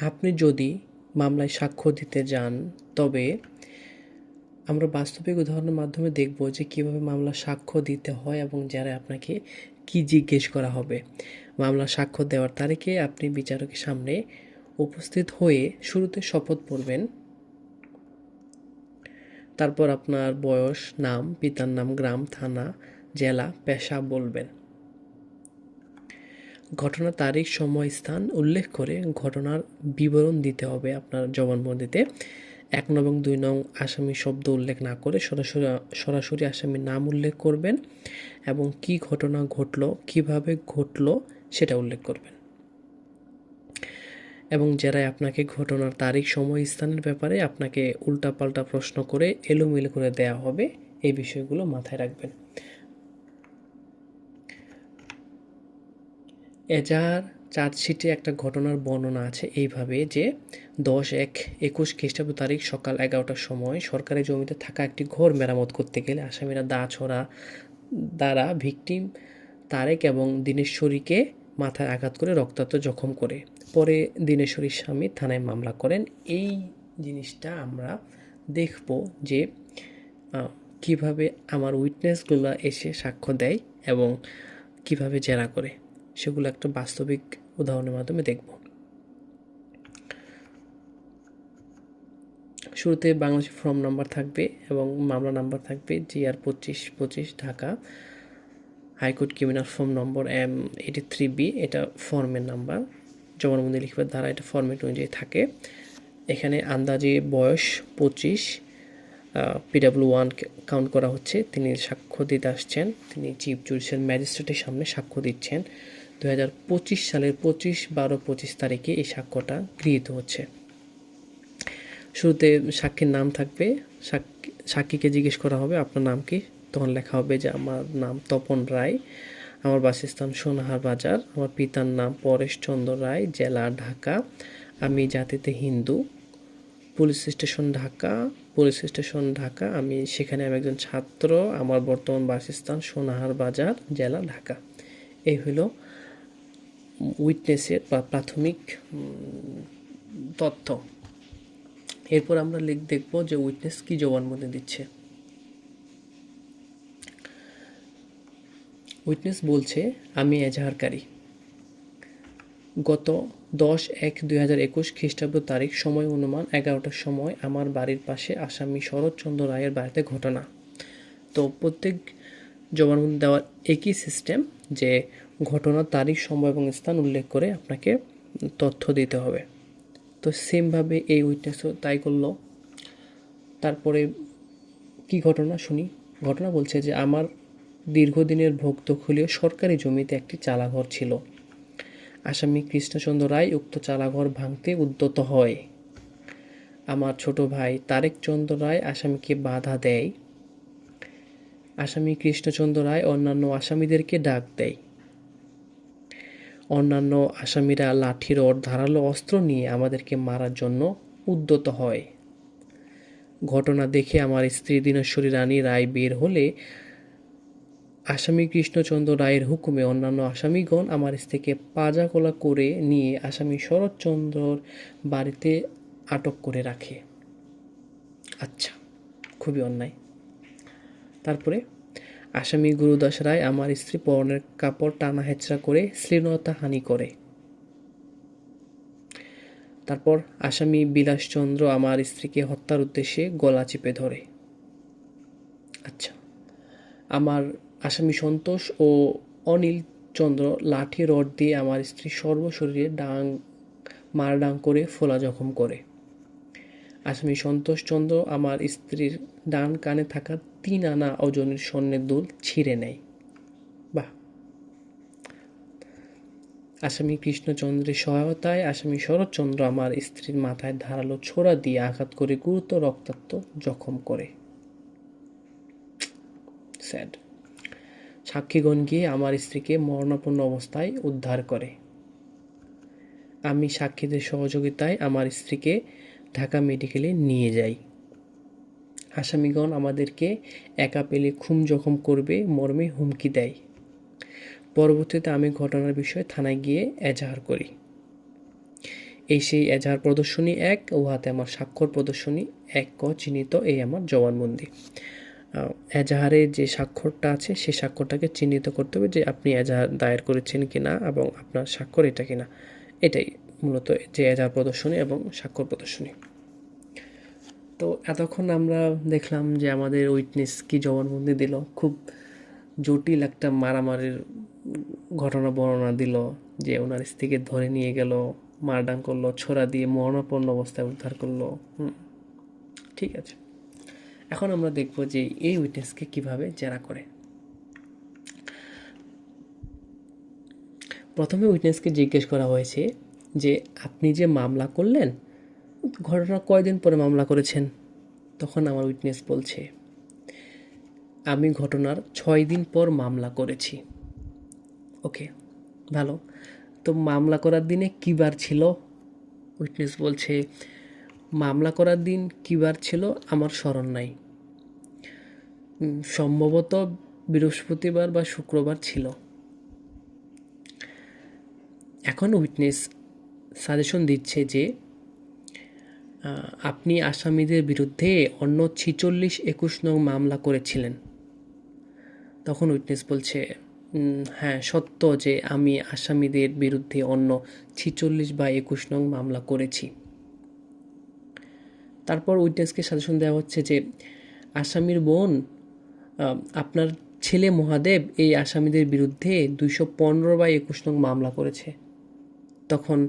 আপনি যদি মামলায় সাক্ষ্য দিতে যান, তবে আমরা বাস্তবিক উদাহরণের মাধ্যমে দেখব যে কীভাবে মামলা সাক্ষ্য দিতে হয় এবং যারা আপনাকে কি জিজ্ঞেস করা হবে। মামলা সাক্ষ্য দেওয়ার তারিখে আপনি বিচারকের সামনে উপস্থিত হয়ে শুরুতে শপথ পড়বেন। তারপর আপনার বয়স, নাম, পিতার নাম, গ্রাম, থানা, জেলা, পেশা বলবেন। ঘটনার তারিখ, সময়, স্থান উল্লেখ করে ঘটনার বিবরণ দিতে হবে আপনার জবানবন্দিতে। এক নং এবং দুই নং আসামি শব্দ উল্লেখ না করে সরাসরি সরাসরি আসামির নাম উল্লেখ করবেন এবং কি ঘটনা ঘটলো, কীভাবে ঘটলো সেটা উল্লেখ করবেন। এবং যারা আপনাকে ঘটনার তারিখ, সময়, স্থানের ব্যাপারে আপনাকে উল্টাপাল্টা প্রশ্ন করে এলোমেলো করে দেয়া হবে, এই বিষয়গুলো মাথায় রাখবেন। এজাহার চার্জশিটে একটা ঘটনার বর্ণনা আছে এইভাবে যে দশ এক একুশ খ্রিস্টাব্দ তারিখ সকাল এগারোটার সময় সরকারি জমিতে থাকা একটি ঘর মেরামত করতে গেলে আসামিরা দা ছড়া দ্বারা ভিকটিম তারেক এবং দিনেশ্বরীকে মাথায় আঘাত করে রক্তাক্ত জখম করে। পরে দিনেশ্বরীর স্বামী থানায় মামলা করেন। এই জিনিসটা আমরা দেখব যে কীভাবে আমার উইটনেসগুলো এসে সাক্ষ্য দেয় এবং কীভাবে জেরা করে। সেগুলো একটা বাস্তবিক উদাহরণের মাধ্যমে দেখব। শুরুতে বাংলাদেশ ফর্ম নাম্বার থাকবে এবং মামলা নাম্বার থাকবে জিআর পঁচিশ পঁচিশ Dhaka. High court criminal form number M eighty three B, এটা ফর্মের নাম্বার। জবানবন্দি লিখবার দ্বারা এটা ফর্মেট অনুযায়ী থাকে। এখানে আন্দাজে বয়স পঁচিশ পিডাব্লিউ ওয়ান কাউন্ট করা হচ্ছে। তিনি সাক্ষ্য দিতে আসছেন। তিনি চিফ জুডিশিয়াল ম্যাজিস্ট্রেটের সামনে সাক্ষ্য দিচ্ছেন। দু হাজার পঁচিশ সালের পঁচিশ বারো পঁচিশ তারিখে এই সাক্ষ্যটা গৃহীত হচ্ছে। শুরুতে সাক্ষীর নাম থাকবে। সাক্ষী সাক্ষীকে জিজ্ঞেস করা হবে, আপনার নাম কি? তখন লেখা হবে যে, আমার নাম তপন রায়। আমার বাসস্থান সোনাহার বাজার। আমার পিতার নাম পরেশ চন্দ্র রায়, জেলা ঢাকা। আমি জাতিতে Hindu. Police station Dhaka. Police station Dhaka. আমি সেখানে আমি একজন ছাত্র। আমার বর্তমান বাসস্থান সোনাহার বাজার, জেলা ঢাকা। এই হলো উইটনেসের বা প্রাথমিক তথ্য। এরপর আমরা লিখ, দেখব যে উইটনেস কি জবানবন্দি দিচ্ছে। উইটনেস বলছে, আমি এজাহারকারী। গত দশ এক দুই হাজার একুশ খ্রিস্টাব্দ তারিখ, সময় অনুমান এগারোটার সময় আমার বাড়ির পাশে আসামি শরৎচন্দ্র রায়ের বাড়িতে ঘটনা। তো প্রত্যেক জবানবন্দি দেওয়ার একই সিস্টেম যে ঘটনার তারিখ, সময় এবং স্থান উল্লেখ করে আপনাকে তথ্য দিতে হবে। তো সেমভাবে এই উইটনেসও তাই করল। তারপরে কি ঘটনা শুনি? ঘটনা বলছে যে আমার দীর্ঘদিনের ভোক্তখলীয় সরকারি জমিতে একটি চালাঘর ছিল। আসামি কৃষ্ণচন্দ্র রায় উক্ত চালাঘর ভাঙতে উদ্যত হয়। আমার ছোট ভাই তারেক চন্দ্র রায় আসামিকে বাধা দেয়। আসামি কৃষ্ণচন্দ্র রায় অন্যান্য আসামিদেরকে ডাক দেয়। অন্যান্য আসামিরা লাঠি রড ধারালো অস্ত্র নিয়ে আমাদেরকে মারার জন্য উদ্যত হয়। ঘটনা দেখে আমার স্ত্রী দিনেশ্বরী রানী রায় বের হলে আসামি কৃষ্ণচন্দ্র রায়ের হুকুমে অন্যান্য আসামিগণ আমার স্ত্রীকে পাজাকোলা করে নিয়ে আসামি শরৎচন্দ্রর বাড়িতে আটক করে রাখে। আচ্ছা খুবই অন্যায়। তারপরে আসামি গুরুদাস রায় আমার স্ত্রী পরনের কাপড় টানা হেঁচড়া করে শ্লীলতা হানি করে। তারপর আসামি বিলাসচন্দ্র আমার স্ত্রীকে হত্যার উদ্দেশ্যে গলা চেপে ধরে। আচ্ছা আমার আসামি সন্তোষ ও অনিল চন্দ্র লাঠি, রড দিয়ে আমার স্ত্রী সর্বশরীরে ডাং, মার ডাং করে ফোলা জখম করে। আসামি সন্তোষ চন্দ্র আমার স্ত্রীর ডান কানে থাকা তিন আনা ওজনের স্বর্ণের দুল ছিঁড়ে নেয়। বাহ। আসামি কৃষ্ণচন্দ্রের সহায়তায় আসামি শরৎচন্দ্র আমার স্ত্রীর মাথায় ধারালো ছোড়া দিয়ে আঘাত করে গুরুতর রক্তাক্ত জখম করে। স্যাড। সাক্ষীগণ গিয়ে আমার স্ত্রীকে মরণাপন্ন অবস্থায় উদ্ধার করে। আমি সাক্ষীদের সহযোগিতায় আমার স্ত্রীকে ঢাকা মেডিকেলে নিয়ে যাই। আসামিগণ আমাদেরকে একা পেলে খুম জখম করবে, মর্মে হুমকি দেয়। পরবর্তীতে আমি ঘটনার বিষয়ে থানায় গিয়ে এজাহার করি। এই সেই এজাহার প্রদর্শনী এক, উহাতে আমার স্বাক্ষর প্রদর্শনী এক ক চিহ্নিত এই আমার জবানবন্দি। এজাহারে যে স্বাক্ষরটা আছে সেই স্বাক্ষরটাকে চিহ্নিত করতে হবে যে আপনি এজাহার দায়ের করেছেন কি না এবং আপনার স্বাক্ষর এটা কি না এটাই মূলত যে এজাহার প্রদর্শনী এবং স্বাক্ষর প্রদর্শনী। তো এতক্ষণ আমরা দেখলাম যে আমাদের উইটনেস কি জবানবন্দি দিল। খুব জটিল একটা মারামারির ঘটনা বর্ণনা দিল যে ওনার স্ত্রীকে ধরে নিয়ে গেল মারডাং করল, ছোড়া দিয়ে মরণাপন্ন অবস্থায় উদ্ধার করল। ঠিক আছে। এখন আমরা দেখব যে এই উইটনেসকে কীভাবে জেরা করে। প্রথমে উইটনেসকে জিজ্ঞেস করা হয়েছে যে, আপনি যে মামলা করলেন ঘটনা কয়দিন পরে মামলা করেছেন? তখন আমার উইটনেস বলছে, আমি ঘটনার ছয় দিন পর মামলা করেছি। ওকে, ভালো। তো মামলা করার দিনে কী বার ছিল? উইটনেস বলছে, মামলা করার দিন কী বার ছিল? আমার স্মরণ নাই। সম্ভবত বৃহস্পতিবার বা শুক্রবার ছিল। এখন উইটনেস সাজেশন দিচ্ছে যে আপনি আসামিদের বিরুদ্ধে অন্য ছিচল্লিশ একুশ নং মামলা করেছিলেন। তখন উইটনেস বলছে হ্যাঁ সত্য যে আমি আসামিদের বিরুদ্ধে অন্য ছিচল্লিশ বা একুশ নং মামলা করেছি। তারপর উইটনেসকে সাজেশন দেওয়া হচ্ছে যে, আসামির বোন আপনার ছেলে মহাদেব এই আসামিদের বিরুদ্ধে দুইশো পনেরো বা একুশ নং মামলা করেছে। তখন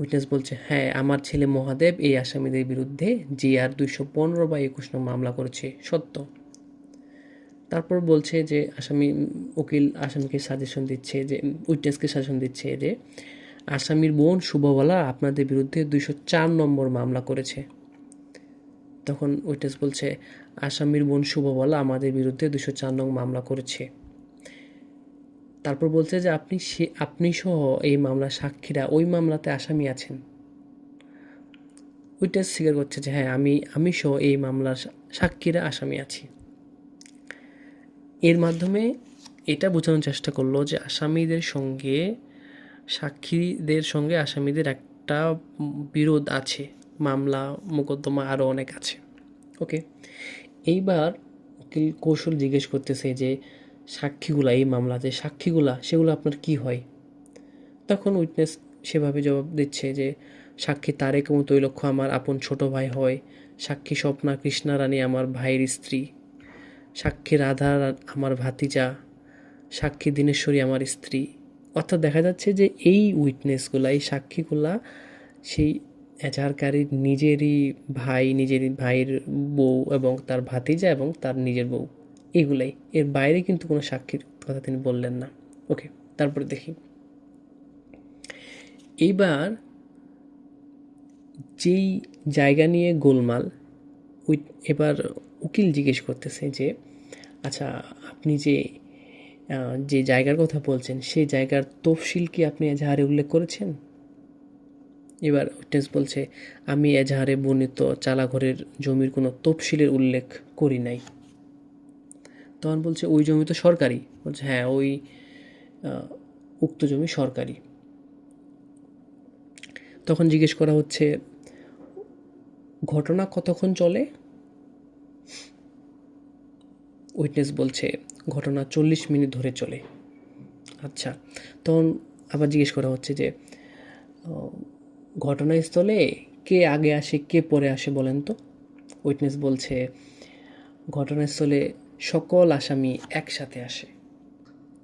উইটনেস বলছে হ্যাঁ আমার ছেলে মহাদেব এই আসামিদের বিরুদ্ধে জিআর দুইশো পনেরো বা একুশ নং মামলা করেছে, সত্য। তারপর বলছে যে, আসামি উকিল আসামিকে সাজেশন দিচ্ছে যে উইটনেসকে সাজেশন দিচ্ছে যে, আসামির বোন শুভবালা আপনাদের বিরুদ্ধে দুইশো চার নম্বর মামলা করেছে। তখন উইটনেস বলছে, আসামির বোন শুভবালা আমাদের বিরুদ্ধে দুশো চার নং মামলা করেছে। তারপর বলছে যে আপনি সে, আপনি সহ এই মামলার সাক্ষীরা, ওই মামলাতে আসামি আছেন। উইটনেস স্বীকার করছে যে হ্যাঁ আমি আমি সহ এই মামলার সাক্ষীরা আসামি আছি। এর মাধ্যমে এটা বোঝানোর চেষ্টা করল যে আসামিদের সঙ্গে, সাক্ষীদের সঙ্গে আসামিদের একটা বিরোধ আছে, মামলা, মোকদ্দমা আরও অনেক আছে। ওকে? এইবার উকিল কৌশল জিজ্ঞেস করতেছে যে সাক্ষীগুলা, এই মামলাতে সাক্ষীগুলা, সেগুলো আপনার কি হয়? তখন উইটনেস সেভাবে জবাব দিচ্ছে যে, সাক্ষী তারেক এবং তৈলক্ষ আমার আপন ছোট ভাই হয়, সাক্ষী স্বপ্না কৃষ্ণা রানী আমার ভাইয়ের স্ত্রী, সাক্ষী রাধা আমার ভাতিজা, সাক্ষী দিনেশ্বরী আমার স্ত্রী। অর্থাৎ দেখা যাচ্ছে যে এই উইটনেসগুলা এই সাক্ষীগুলা সেই এজাহারকারীর নিজেরই ভাই নিজেরই ভাইয়ের বউ এবং তার ভাতিজা এবং তার নিজের বউ। এগুলাই। এর বাইরে কিন্তু কোনো সাক্ষীর কথা তিনি বললেন না। ওকে, তারপরে দেখি। এইবার যেই জায়গা নিয়ে গোলমাল উইট এবার উকিল জিজ্ঞেস করতেছে যে আচ্ছা আপনি যে যে জায়গার কথা বলছেন, সেই জায়গার তফসিল কি আপনি এজাহারে উল্লেখ করেছেন? এবার উইটনেস বলছে, আমি এজাহারে বর্ণিত চালাঘরের জমির কোনো তফসিলের উল্লেখ করি নাই। তখন বলছে, ওই জমি তো সরকারি। বলছে হ্যাঁ ওই উক্ত জমি সরকারি। তখন জিজ্ঞেস করা হচ্ছে, ঘটনা কতক্ষণ চলে? উইটনেস বলছে, ঘটনা চল্লিশ মিনিট ধরে চলে। আচ্ছা তখন আবার জিজ্ঞেস করা হচ্ছে যে ঘটনাস্থলে কে আগে আসে, কে পরে আসে বলেন তো? উইটনেস বলছে, ঘটনাস্থলে সকল আসামি একসাথে আসে।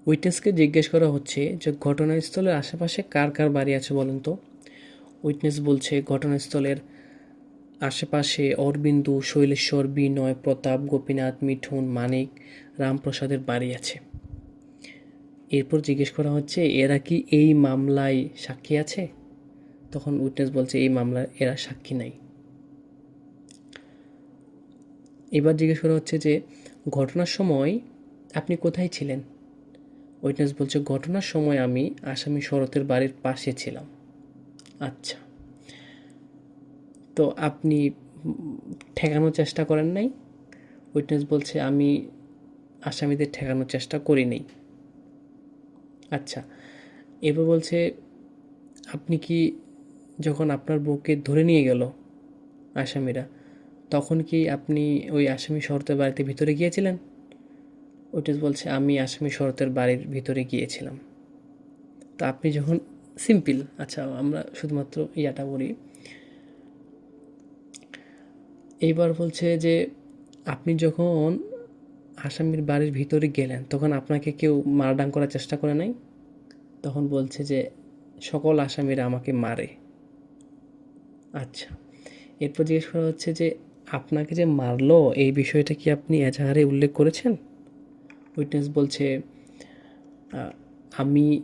উইটনেসকে জিজ্ঞেস করা হচ্ছে যে ঘটনাস্থলের আশেপাশে কার কার বাড়ি আছে বলেন তো? উইটনেস বলছে ঘটনাস্থলের আশেপাশে অরবিন্দু, শৈলেশ্বর, বিনয়, প্রতাপ, গোপীনাথ, মিঠুন, মানিক, রামপ্রসাদের বাড়ি আছে। এরপর জিজ্ঞেস করা হচ্ছে, এরা কি এই মামলায় সাক্ষী আছে? তখন উইটনেস বলছে, এই মামলায় এরা সাক্ষী নাই। এবার জিজ্ঞেস করা হচ্ছে যে ঘটনার সময় আপনি কোথায় ছিলেন? উইটনেস বলছে, ঘটনার সময় আমি আসামি শরতের বাড়ির পাশে ছিলাম। আচ্ছা। তো আপনি ঠেকানোর চেষ্টা করেন নাই? উইটনেস বলছে, আমি আসামিদের ঠেকানোর চেষ্টা করি নাই। আচ্ছা। এবার বলছে, আপনি কি যখন আপনার বউকে ধরে নিয়ে গেল আসামিরা তখন কি আপনি ওই আসামি শরতের বাড়িতে ভিতরে গিয়েছিলেন? উইটনেস বলছে, আমি আসামি শরতের বাড়ির ভিতরে গিয়েছিলাম। তো আপনি যখন সিম্পল আচ্ছা আমরা শুধুমাত্র ইয়াটা বলি এইবার বলছে যে, আপনি যখন আসামির বাড়ির ভিতরে গেলেন, তখন আপনাকে কেউ মারডাং করার চেষ্টা করে নাই? তখন বলছে যে, সকল আসামিরা আমাকে মারে। আচ্ছা এরপর জিজ্ঞেস করা হচ্ছে যে আপনাকে যে মারলো, এই বিষয়টা কি আপনি এজাহারে উল্লেখ করেছেন? উইটনেস বলছে আমি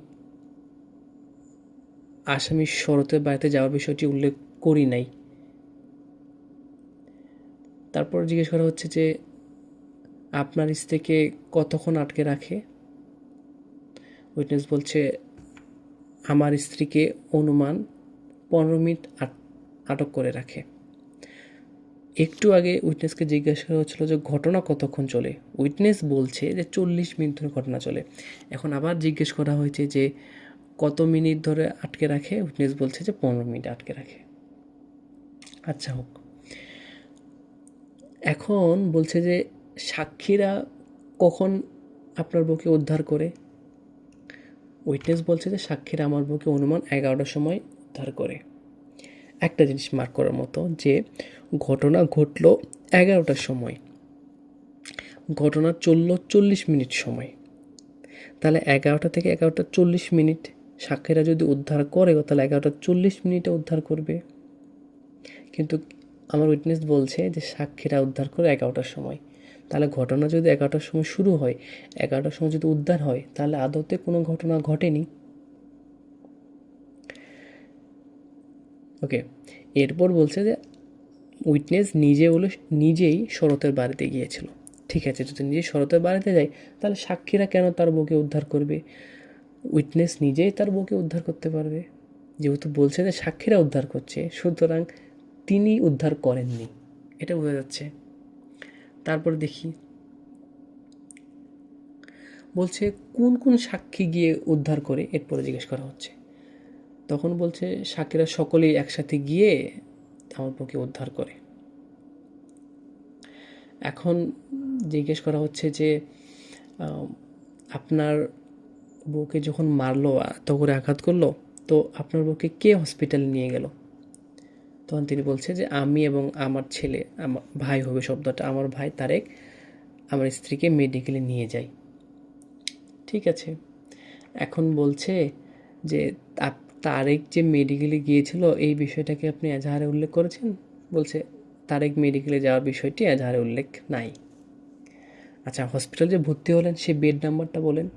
আসামি শরতের বাড়িতে যাওয়ার বিষয়টি উল্লেখ করি নাই। তারপর জিজ্ঞেস করা হচ্ছে যে, আপনার স্ত্রীকে কতক্ষণ আটকে রাখে? উইটনেস বলছে, আমার স্ত্রীকে অনুমান পনেরো মিনিট আট- আটক করে রাখে। একটু আগে উইটনেসকে জিজ্ঞাসা করা হচ্ছিল যে ঘটনা কতক্ষণ চলে? উইটনেস বলছে যে চল্লিশ মিনিট ধরে ঘটনা চলে। এখন আবার জিজ্ঞেস করা হয়েছে যে কত মিনিট ধরে আটকে রাখে? উইটনেস বলছে যে পনেরো মিনিট আটকে রাখে। আচ্ছা হোক। এখন বলছে যে সাক্ষীরা কখন আপনার বউকে উদ্ধার করে? উইটনেস বলছে যে সাক্ষীরা আমার বউকে অনুমান এগারোটার সময় উদ্ধার করে। একটা জিনিস মার্ক করার মতো যে ঘটনা ঘটলো এগারোটার সময়। ঘটনা চলল চল্লিশ মিনিট সময়। তাহলে এগারোটা থেকে এগারোটা চল্লিশ মিনিট সাক্ষীরা যদি উদ্ধার করে, তাহলে এগারোটা চল্লিশ মিনিটে উদ্ধার করবে। কিন্তু আমার উইটনেস বলছে যে সাক্ষীরা উদ্ধার করে এগারোটার সময়। তাহলে ঘটনা যদি এগারোটার সময় শুরু হয়, এগারোটার সময় যদি উদ্ধার হয়, তাহলে আদতে কোনো ঘটনা ঘটেনি। ওকে এরপর বলছে যে উইটনেস নিজে হলো, নিজেই শরতের বাড়িতে গিয়েছিল। ঠিক আছে, যদি নিজে শরতের বাড়িতে যায়, তাহলে সাক্ষীরা কেন তার বউকে উদ্ধার করবে? উইটনেস নিজেই তার বউকে উদ্ধার করতে পারবে। যেহেতু বলছে যে, সাক্ষীরা উদ্ধার করছে, সুতরাং তিনি উদ্ধার করেননি। এটা বোঝা যাচ্ছে। তারপর দেখি, বলছে, কোন কোন সাক্ষী গিয়ে উদ্ধার করে? এরপরে জিজ্ঞেস করা হচ্ছে। তখন বলছে, সাকিরা সকলেই একসাথে গিয়ে আমার বউকে উদ্ধার করে। এখন জিজ্ঞেস করা হচ্ছে যে আপনার বউকে যখন মারলো এত করে আঘাত করল, তো আপনার বউকে কে হসপিটালে নিয়ে গেল? তখন তিনি বলছে যে, আমি এবং আমার ছেলে, আমার ভাই হবে শব্দটা। আমার ভাই তারেক, আমার স্ত্রীকে মেডিকেলে নিয়ে যাই। ঠিক আছে। এখন বলছে যে তারেক যে মেডিকেলে গিয়েছিল, এই বিষয়টাকে আপনি এজাহারে উল্লেখ করেছেন? বলছে, তারেক মেডিকেলে যাওয়ার বিষয়টি এজাহারে উল্লেখ নাই। আচ্ছা হসপিটাল যে ভর্তি হলেন, সে বেড নাম্বারটা বলেন।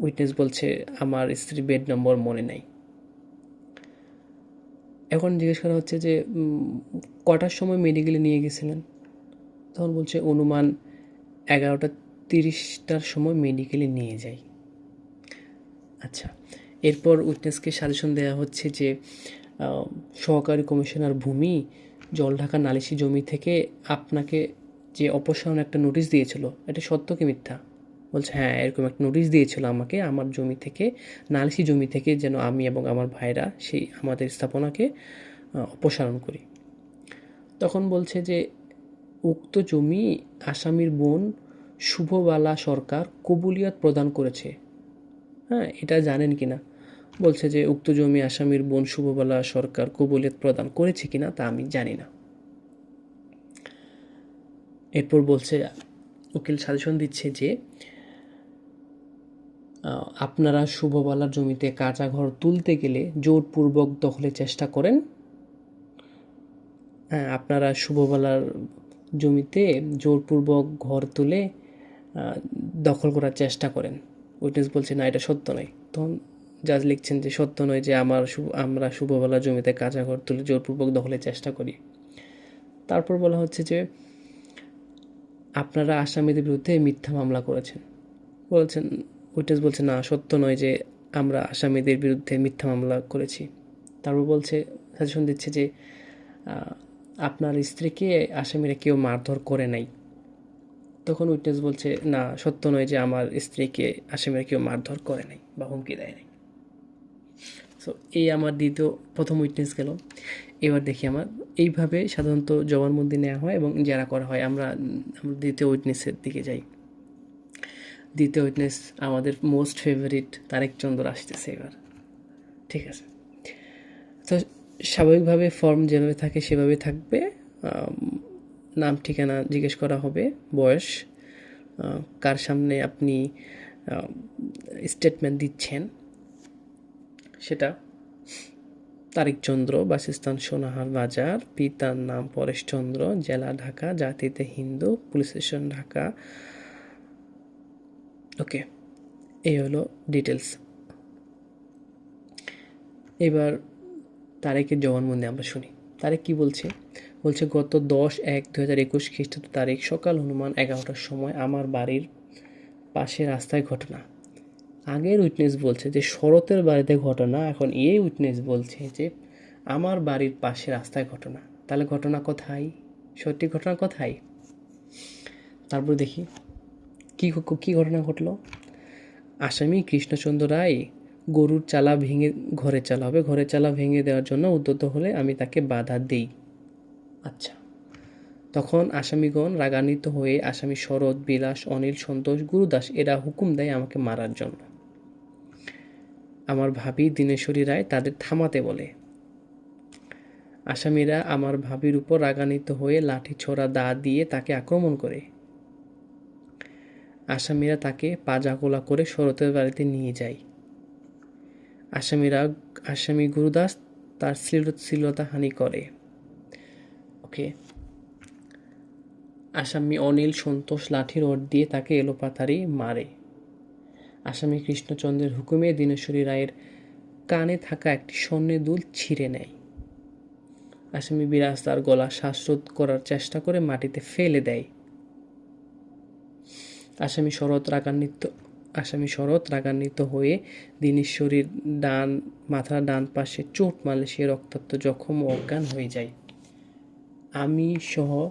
উইটনেস বলছে, আমার স্ত্রী বেড নম্বর মনে নাই। এখন জিজ্ঞেস করা হচ্ছে যে কটার সময় মেডিকেলে নিয়ে গেছিলেন? তখন বলছে, অনুমান এগারোটা তিরিশটার সময় মেডিকেলে নিয়ে যাই। আচ্ছা এরপর উইটনেসকে সাজেশন দেওয়া হচ্ছে যে সহকারী কমিশনার ভূমি জল জলঢাকা নালিশি জমি থেকে আপনাকে যে অপসারণ একটা নোটিশ দিয়েছিল, এটা সত্য কি মিথ্যা? বলছে হ্যাঁ এরকম একটা নোটিশ দিয়েছিল আমাকে, আমার জমি থেকে, নালিশি জমি থেকে যেন আমি এবং আমার ভাইরা সেই আমাদের স্থাপনাকে অপসারণ করি। তখন বলছে যে, উক্ত জমি আসামির বোন শুভবালা সরকার কবুলিয়ত প্রদান করেছে। হ্যাঁ এটা জানেন কি না বলছে যে, উক্ত জমি আসামির বোন শুভবালা সরকার কবুলিয়ত প্রদান করেছে কিনা তা আমি জানি না। এরপর বলছে, উকিল সাজেশন দিচ্ছে যে আপনারা শুভবালার জমিতে কাঁচা ঘর তুলতে গেলে জোরপূর্বক দখলের চেষ্টা করেন। হ্যাঁ আপনারা শুভবালার জমিতে জোরপূর্বক ঘর তুলে দখল করার চেষ্টা করেন। উইটনেস বলছে, না, এটা সত্য নয়। তখন জাজ লিখছেন যে সত্য নয় যে আমার আমরা শুভবেলা জমিতে কাঁচা ঘর তুলে জোরপূর্বক দখলের চেষ্টা করি। তারপর বলা হচ্ছে যে আপনারা আসামিদের বিরুদ্ধে মিথ্যা মামলা করেছেন। বলছেন উইটনেস বলছে, না, সত্য নয় যে আমরা আসামিদের বিরুদ্ধে মিথ্যা মামলা করেছি। তারপর বলছে সাজেশন দিচ্ছে যে আপনার স্ত্রীকে আসামিরা কেউ মারধর করে নাই। তখন উইটনেস বলছে, না, সত্য নয় যে আমার স্ত্রীকে আসামিরা কেউ মারধর করে নাই বা হুমকি দেয় নাই। সো এই আমার দ্বিতীয়, প্রথম উইটনেস গেল। এবার দেখি আমার। এইভাবে সাধারণত জবানবন্দি নেওয়া হয় এবং যারা করা হয়। আমরা আমরা দ্বিতীয় উইটনেসের দিকে যাই। দ্বিতীয় উইটনেস আমাদের মোস্ট ফেভারিট তারেক চন্দ্র আসতেছে এবার। ঠিক আছে। তো স্বাভাবিকভাবে ফর্ম যেভাবে থাকে সেভাবে থাকবে। নাম, ঠিকানা জিজ্ঞেস করা হবে। বয়স কার সামনে আপনি স্টেটমেন্ট দিচ্ছেন। সেটা তারিকচন্দ্র বাসস্থান সোনাহার বাজার, পিতার নাম পরেশচন্দ্র, জেলা ঢাকা, জাতিতে Hindu, police station Dhaka. Okay, এই হলো ডিটেলস এবার তারেকের জবানবন্দি আমরা শুনি। তারেক কি বলছে? বলছে, গত দশ এক দু হাজার একুশ খ্রিস্টাব্দ তারিখ সকাল হনুমান এগারোটার সময় আমার বাড়ির পাশে রাস্তায় ঘটনা। আগের উইটনেস বলছে যে শরতের বাড়িতে ঘটনা, এখন এই উইটনেস বলছে যে আমার বাড়ির পাশে রাস্তায় ঘটনা। তাহলে ঘটনা কোথায়? সত্যি ঘটনা কোথায়? তারপর দেখি, কি কি ঘটনা ঘটলো? আসামি কৃষ্ণচন্দ্র রায় গরুর চালা ভেঙে ঘরে চালা হবে ঘরে চালা ভেঙে দেওয়ার জন্য উদ্যত হলে আমি তাকে বাধা দিই। আচ্ছা। তখন আসামিগণ রাগান্বিত হয়ে আসামি শরৎ, বিলাস, অনিল, সন্তোষ, গুরুদাস এরা হুকুম দেয় আমাকে মারার জন্য। আমার ভাবি দিনেশ্বরী রায় তাদের থামাতে বলে। আসামিরা আমার ভাবির উপর রাগান্বিত হয়ে লাঠি ছোড়া দা দিয়ে তাকে আক্রমণ করে। আসামিরা তাকে পাজাগোলা করে শরতের বাড়িতে নিয়ে যায়। আসামিরা, আসামি গুরুদাস তার শ্লীলতা হানি করে। ওকে। আসামি অনিল সন্তোষ লাঠির রড দিয়ে তাকে এলোপাতারি মারে। আসামি কৃষ্ণচন্দ্রের হুকুমে দিনেশ্বরী রায়ের কানে থাকা একটি স্বর্ণের দুল ছিঁড়ে নেয়। আসামি বিরাজ তার গলা শ্বাসরোধ করার চেষ্টা করে মাটিতে ফেলে দেয়। আসামি শরৎ রাগান্বিত, আসামি শরৎ রাগান্বিত হয়ে দিনেশ্বরীর ডান, মাথার ডান পাশে চোট মারলে সে রক্তাক্ত জখম ও অজ্ঞান হয়ে যায়। আমি সহ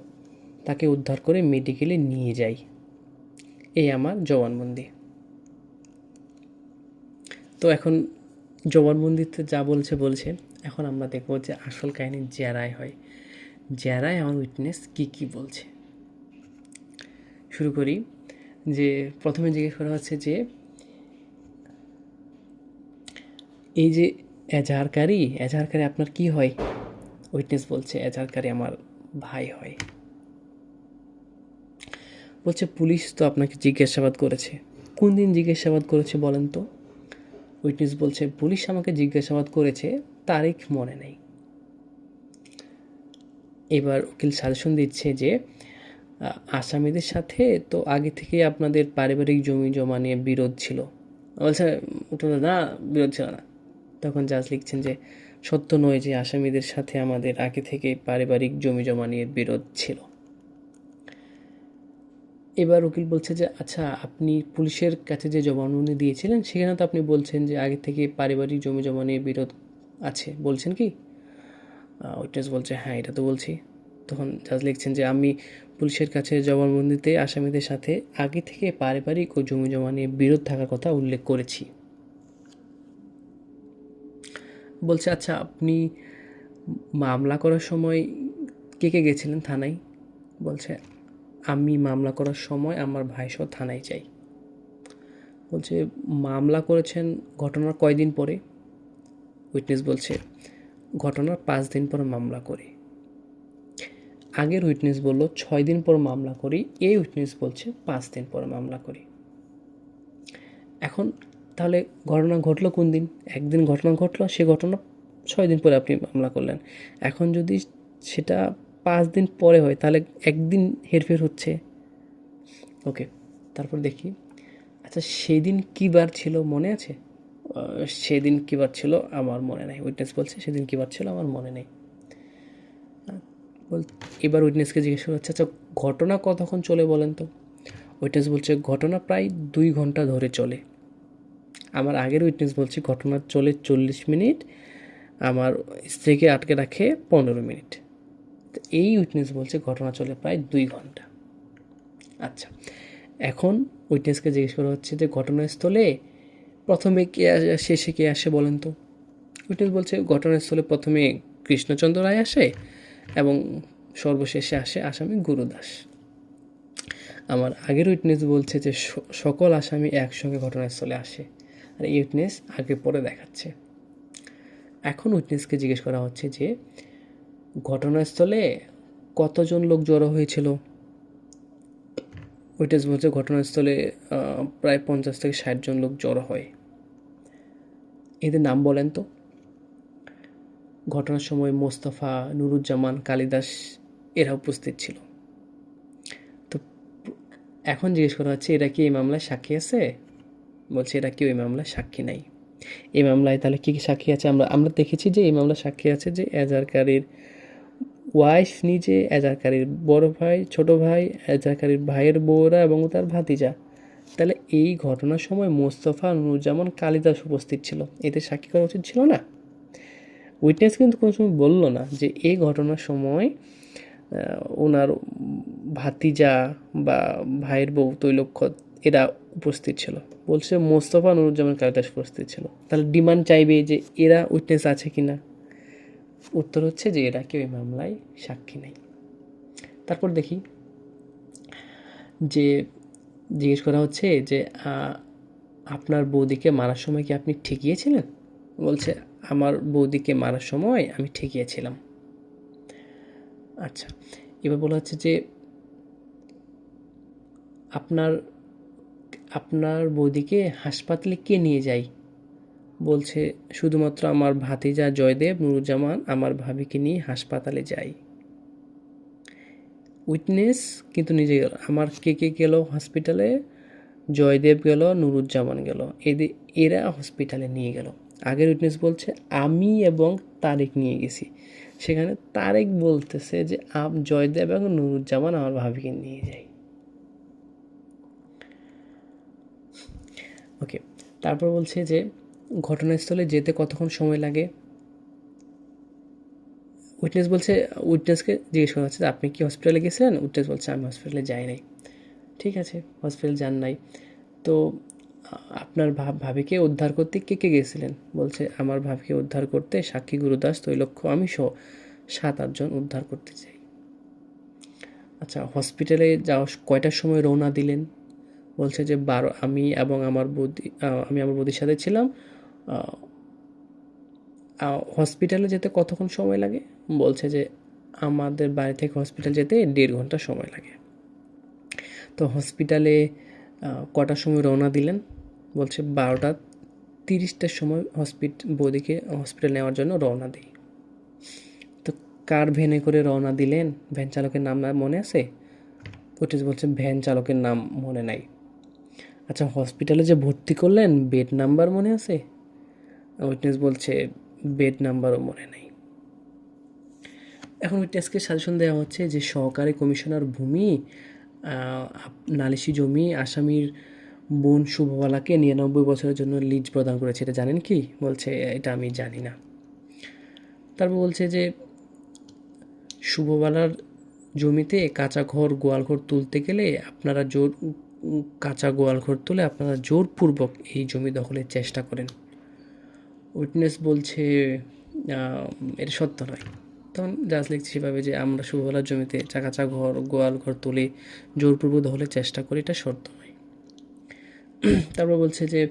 তাকে উদ্ধার করে মেডিকেলে নিয়ে যাই। এই আমার জবানবন্দি। তো এখন জবানবন্দিতে যা বলছে বলছে। এখন আমরা দেখব যে আসল কাহিনী জেরায় হয়। জেরায় আমার উইটনেস কি কি বলছে? শুরু করি যে প্রথমে জিজ্ঞেস করা হচ্ছে যে, এই যে এজাহারকারী এজাহারকারী আপনার কি হয়? উইটনেস বলছে, এজাহারকারী আমার ভাই হয়। বলছে, পুলিশ তো আপনাকে জিজ্ঞাসাবাদ করেছে। কোন দিন জিজ্ঞাসাবাদ করেছে বলেন তো? উইটনেস বলছে, পুলিশ আমাকে জিজ্ঞাসাবাদ করেছে, তারিখ মনে নেই। এবার উকিল সাজেশন দিচ্ছে যে আসামিদের সাথে তো আগে থেকেই আপনাদের পারিবারিক জমি জমা নিয়ে বিরোধ ছিল। বলছে উঠে না, বিরোধ ছিল না। তখন জাজ লিখছেন যে, সত্য নয় যে আসামিদের সাথে আমাদের আগে থেকে পারিবারিক জমি জমা নিয়ে বিরোধ ছিল। এবার উকিল বলছে যে আচ্ছা আপনি পুলিশের কাছে যে জবানবন্দি দিয়েছিলেন, সেখানে তো আপনি বলছেন যে, আগে থেকে পারিবারিক জমি জমা নিয়ে বিরোধ আছে। বলছেন কি? উইটনেস বলছে হ্যাঁ এটা তো বলছি। তখন জাজ লিখছেন যে, আমি পুলিশের কাছে জবানবন্দিতে আসামিদের সাথে আগে থেকে পারিবারিক ও জমি জমা নিয়ে বিরোধ থাকার কথা উল্লেখ করেছি। বলছে আচ্ছা আপনি মামলা করার সময় কে কে গেছিলেন থানায়? বলছে আমি মামলা করার সময় আমার ভাইসহ থানায় যাই। বলছে, মামলা করেছেন ঘটনার কয়দিন পরে? উইটনেস বলছে, ঘটনার পাঁচ দিন পর মামলা করি। আগের উইটনেস বলল, ছয় দিন পর মামলা করি। এই উইটনেস বলছে, পাঁচ দিন পর মামলা করি। এখন তাহলে ঘটনা ঘটলো কোন দিন? একদিন ঘটনা ঘটলো, সে ঘটনা ছয় দিন পরে আপনি মামলা করলেন। এখন যদি সেটা পাঁচ দিন পরে হয়, তাহলে একদিন হেরফের হচ্ছে। ওকে তারপর দেখি। আচ্ছা সেদিন কী বার ছিল মনে আছে? সেদিন কী বার ছিল আমার মনে নেই। উইটনেস বলছে, সেদিন কী বার ছিল আমার মনে নেই। বল, এবার উইটনেসকে জিজ্ঞেস করা আচ্ছা ঘটনা কতক্ষণ চলে বলেন তো? উইটনেস বলছে, ঘটনা প্রায় দুই ঘণ্টা ধরে চলে। আমার আগের উইটনেস বলছে, ঘটনা চলে চল্লিশ মিনিট, আমার স্ত্রীকে আটকে রাখে পনেরো মিনিট। এই উইটনেস বলছে ঘটনা চলে প্রায় দুই ঘণ্টা। আচ্ছা এখন উইটনেসকে জিজ্ঞেস করা হচ্ছে যে ঘটনাস্থলে প্রথমে কে শেষে কে আসে বলেন তো? উইটনেস বলছে ঘটনাস্থলে প্রথমে কৃষ্ণচন্দ্র রায় আসে এবং সর্বশেষে আসে আসামি গুরুদাস আমার আগের উইটনেস বলছে যে সকল আসামি একসঙ্গে ঘটনাস্থলে আসে। আর এই উইটনেস আগে পরে দেখাচ্ছে। এখন উইটনেসকে জিজ্ঞেস করা হচ্ছে যে ঘটনাস্থলে কতজন লোক জড়ো হয়েছিল? উইটনেস বলছে ঘটনাস্থলে প্রায় পঞ্চাশ থেকে ষাট জন লোক জড়ো হয়। এদের নাম বলেন তো? ঘটনার সময় মোস্তফা, নুরুজ্জামান, কালিদাস এরা উপস্থিত ছিল। তো এখন জিজ্ঞেস করা হচ্ছে, এরা কি এই মামলায় সাক্ষী আছে? বলছে, এরা কেউ এই মামলায় সাক্ষী নাই। এই মামলায় তাহলে কী কী সাক্ষী আছে? আমরা আমরা দেখেছি যে এই মামলায় সাক্ষী আছে যে এজারকারীর ওয়াইফ নিজে এজারকারীর বড় ভাই, ছোট ভাই এজারকারীর ভাইয়ের বউরা এবং তার ভাতিজা। তাহলে এই ঘটনার সময় মোস্তফা নুরুজ্জামান কালিদাস উপস্থিত ছিল। এতে সাক্ষী করা উচিত ছিল না? উইটনেস কিন্তু কোনো সময় বলল না যে এই ঘটনার সময় ওনার ভাতিজা বা ভাইয়ের বউ তৈলক্ষ এরা উপস্থিত ছিল। বলছে মোস্তফা নুরুজ্জামান কালিদাস উপস্থিত ছিল। তাহলে ডিমান্ড চাইবে যে এরা উইটনেস আছে কি না উত্তর হচ্ছে যে এরা কেউ এই মামলায় সাক্ষী নেই। তারপর দেখি যে জিজ্ঞেস করা হচ্ছে যে আপনার বৌদিকে মারার সময় কি আপনি ঠেকিয়েছিলেন? বলছে, আমার বৌদিকে মারার সময় আমি ঠেকিয়েছিলাম। আচ্ছা এবার বলা হচ্ছে যে, আপনার আপনার বৌদিকে হাসপাতালে কে নিয়ে যায়? বলছে, শুধুমাত্র আমার ভাতিজা জয়দেব নুরুজ্জামান, আমার ভাবিকে নিয়ে হাসপাতালে যাই। উইটনেস কিন্তু নিজে গেল। আমার কে কে গেল হসপিটালে? জয়দেব গেল, নুরুজ্জামান গেল। এদের এরা হসপিটালে নিয়ে গেল। আগের উইটনেস বলছে, আমি এবং তারেক নিয়ে গেছি। সেখানে তারেক বলতেছে যে জয়দেব এবং নুরুজ্জামান আমার ভাবিকে নিয়ে যাই। ওকে, তারপর বলছে যে ঘটনাস্থলে যেতে কতক্ষণ সময় লাগে? উইটনেস বলছে উইটনেসকে জিজ্ঞেস করা হচ্ছে, আপনি কি হসপিটালে গেছিলেন? উইটনেস বলছে, আমি হসপিটালে যাই নাই। ঠিক আছে হসপিটাল যান নাই। তো, আপনার ভাব, ভাবিকে উদ্ধার করতে কে কে গেছিলেন? বলছে, আমার ভাবিকে উদ্ধার করতে সাক্ষী গুরুদাস, তৈলক্ষ, আমি সহ সাত আটজন উদ্ধার করতে চাই। আচ্ছা হসপিটালে যাওয়া কয়টার সময় রওনা দিলেন? বলছে যে, বারো, আমি এবং আমার বৌদি আমি আমার বৌদির সাথে ছিলাম। হসপিটালে যেতে কতক্ষণ সময় লাগে? বলছে যে আমাদের বাড়ি থেকে হসপিটাল যেতে দেড় ঘণ্টা সময় লাগে। তো হসপিটালে কটার সময় রওনা দিলেন? বলছে বারোটা তিরিশটার সময় হসপিট বৌদিকে হসপিটাল নেওয়ার জন্য রওনা দিই। তো কার ভ্যানে করে রওনা দিলেন? ভ্যান চালকের নাম মনে আছে? ওটা বলছে ভ্যান চালকের নাম মনে নাই। আচ্ছা হসপিটালে যে ভর্তি করলেন বেড নাম্বার মনে আছে? উইটনেস বলছে বেড নাম্বারও মনে নেই। এখন উইটনেসকে সাজেশন দেওয়া হচ্ছে যে, সহকারী কমিশনার ভূমি নালিশি জমি আসামির বোন শুভবালাকে নিরানব্বই বছরের জন্য লিজ প্রদান করেছে। এটা জানেন কি? বলছে, এটা আমি জানি না। তারপর বলছে যে, শুভবালার জমিতে কাঁচা ঘর গোয়ালঘর তুলতে গেলে আপনারা জোর, কাঁচা গোয়ালঘর তুলে আপনারা জোরপূর্বক এই জমি দখলের চেষ্টা করেন। উইটনেস বলছে এটা সত্য নয়। তখন জাজ লিখছে সেভাবে যে আমরা শুভবেলার জমিতে চাকাচা ঘর, গোয়াল ঘর তুলে জোরপূর্বক দখলের চেষ্টা করি, এটা সত্য নয়। তারপর বলছে যে,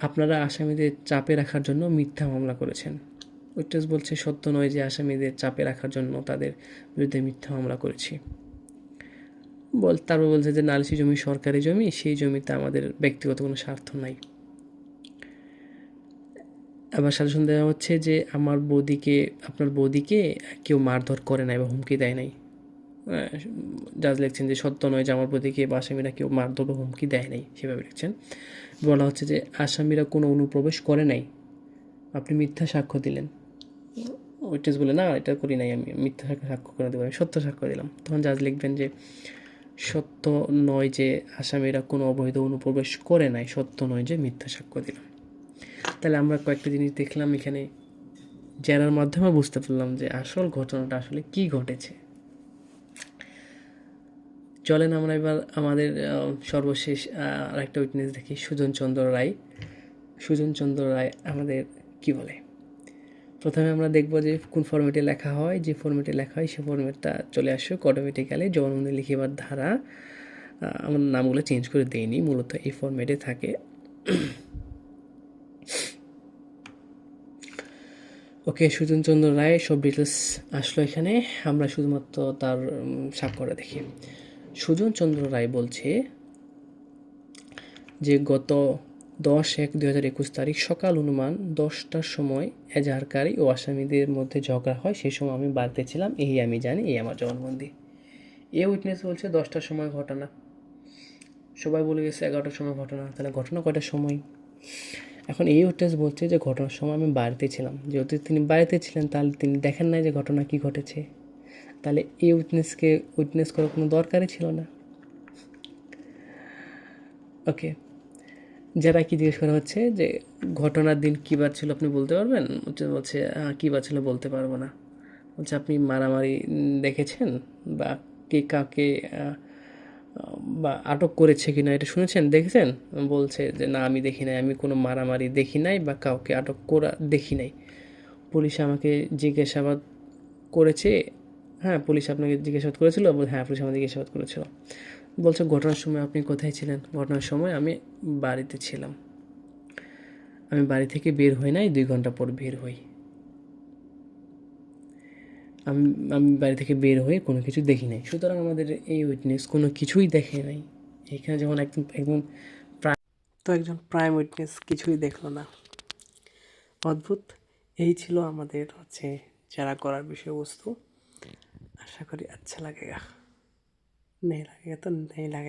আপনারা আসামিদের চাপে রাখার জন্য মিথ্যা মামলা করেছেন। উইটনেস বলছে, সত্য নয় যে আসামিদের চাপে রাখার জন্য তাদের বিরুদ্ধে মিথ্যা মামলা করেছি। বল, তারপর বলছে যে, নালিশি জমি সরকারি জমি, সেই জমিতে আমাদের ব্যক্তিগত কোনো স্বার্থ নাই। আবার সাজেশন দেওয়া হচ্ছে যে আমার বৌদিকে, আপনার বৌদিকে কেউ মারধর করে নাই বা হুমকি দেয় নাই। জাজ লিখছেন যে সত্য নয় যে আমার বৌদিকে বা আসামিরা কেউ মারধর বা হুমকি দেয় নাই, সেভাবে লিখছেন বলা হচ্ছে যে আসামিরা কোনো অনুপ্রবেশ করে নাই। আপনি মিথ্যা সাক্ষ্য দিলেন। উইটনেস বলে, না, এটা করি নাই আমি, মিথ্যা সাক্ষ্য সাক্ষ্য করে দেবো, আমি সত্য সাক্ষ্য দিলাম। তখন জাজ লিখবেন যে সত্য নয় যে আসামিরা কোনো অবৈধ অনুপ্রবেশ করে নাই, সত্য নয় যে মিথ্যা সাক্ষ্য দিলাম। তাহলে আমরা কয়েকটা জিনিস দেখলাম এখানে জেরার মাধ্যমে বুঝতে পারলাম যে আসল ঘটনাটা আসলে কি ঘটেছে। চলেন আমরা এবার আমাদের সর্বশেষ আরেকটা উইটনেস দেখি, সুজন চন্দ্র রায়। সুজন চন্দ্র রায় আমাদের কি বলে? প্রথমে আমরা দেখব যে কোন ফর্মেটে লেখা হয়, যে ফর্মেটে লেখা হয়, সে ফর্মেটটা চলে আসবে অটোমেটিক্যালি জবানবন্দি লিখিবার ধারা আমার নামগুলো চেঞ্জ করে দেইনি, মূলত এই ফর্মেটে থাকে। ওকে সুজন চন্দ্র রায় সব ডিটেলস আসলো এখানে। আমরা শুধুমাত্র তার উম, স্বাক্ষরটা দেখি। সুজন চন্দ্র রায় বলছে যে গত দশ এক দুই হাজার একুশ তারিখ সকাল অনুমান দশটার সময় এজাহারকারী ও আসামিদের মধ্যে ঝগড়া হয়। সেই সময় আমি বাড়িতে ছিলাম। এই আমি জানি এই আমার জবানবন্দি। এ উইটনেস বলছে দশটার সময় ঘটনা। সবাই বলে গেছে এগারোটার সময় ঘটনা। তাহলে ঘটনা কয়টার সময়? এখন এই উইটনেস বলছে যে ঘটনার সময় আমি বাড়িতে ছিলাম। যেহেতু তিনি বাড়িতে ছিলেন তাহলে তিনি দেখেন নাই যে ঘটনা কি ঘটেছে। তাহলে এই উইটনেসকে উইটনেস করার কোনো দরকারই ছিল না। ওকে। যারা কি জিজ্ঞেস করা হচ্ছে যে ঘটনার দিন কী বার ছিল আপনি বলতে পারবেন? বলছে "আহ, কী বার ছিল বলতে পারব না। বলছে আপনি মারামারি দেখেছেন? বা কে কাকে বা আটক করেছে কি না এটা শুনেছেন? দেখেছেন? বলছে যে, না, আমি দেখি নাই, আমি কোনো মারামারি দেখি নাই বা কাউকে আটক করা দেখি নাই। পুলিশ আমাকে জিজ্ঞাসাবাদ করেছে। হ্যাঁ পুলিশ আপনাকে জিজ্ঞাসাবাদ করেছিল হ্যাঁ পুলিশ আমাকে জিজ্ঞাসাবাদ করেছিল। বলছে, ঘটনার সময় আপনি কোথায় ছিলেন? ঘটনার সময় আমি বাড়িতে ছিলাম। আমি বাড়ি থেকে বের হই নাই, দুই ঘণ্টা পর বের হই। আমি আমি বাড়ি থেকে বের হয়ে কোনো কিছু দেখি নাই। সুতরাং আমাদের এই উইটনেস কোনো কিছুই দেখে নাই। এখানে যখন একদম একদম তো একজন প্রাইম উইটনেস কিছুই দেখল না। অদ্ভুত। এই ছিল আমাদের হচ্ছে যারা করার বিষয়বস্তু। আশা করি আচ্ছা লাগেগা। নেই লাগেগা তো, নেই লাগে